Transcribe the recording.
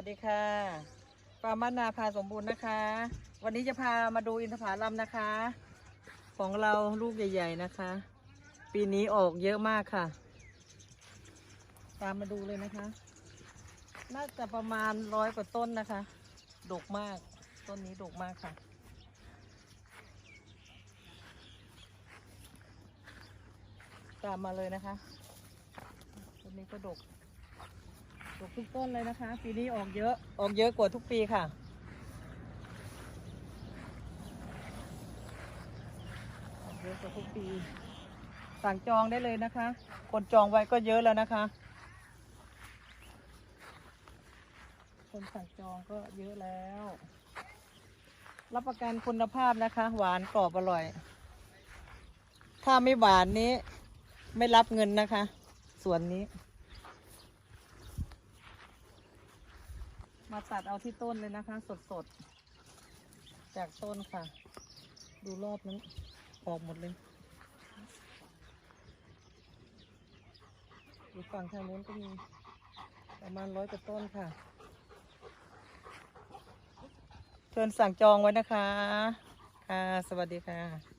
สวัสดีค่ะปามานาพาสมบูรณ์นะคะ วันนี้จะพามาดูอินทผลัมนะคะ ของเราลูกใหญ่ ๆนะคะ ปีนี้ออกเยอะมากค่ะ ตามมาดูเลยนะคะ น่าจะประมาณร้อยกว่าต้นนะคะ ดกมาก ต้นนี้ดกมากค่ะ ตามมาเลยนะคะ ต้นนี้ก็ดก ทุกต้นเลยนะคะ ปีนี้ออกเยอะ ออกเยอะกว่าทุกปีค่ะ ออกเยอะกว่าทุกปี สั่งจองได้เลยนะคะ คนจองไว้ก็เยอะแล้วนะคะ คนสั่งจองก็เยอะแล้ว รับประกันคุณภาพนะคะ หวานกรอบอร่อย ถ้าไม่หวานนี้ ไม่รับเงินนะคะ ส่วนนี้ มาตัดเอาที่ต้นเลยนะคะ สดๆ จากต้นค่ะ ดูรอบนั้นออกหมดเลยอยู่ฝั่งทางโน้นก็มี ประมาณร้อยกว่าต้นค่ะ เชิญสั่งจองไว้นะคะ ค่ะ สวัสดีค่ะ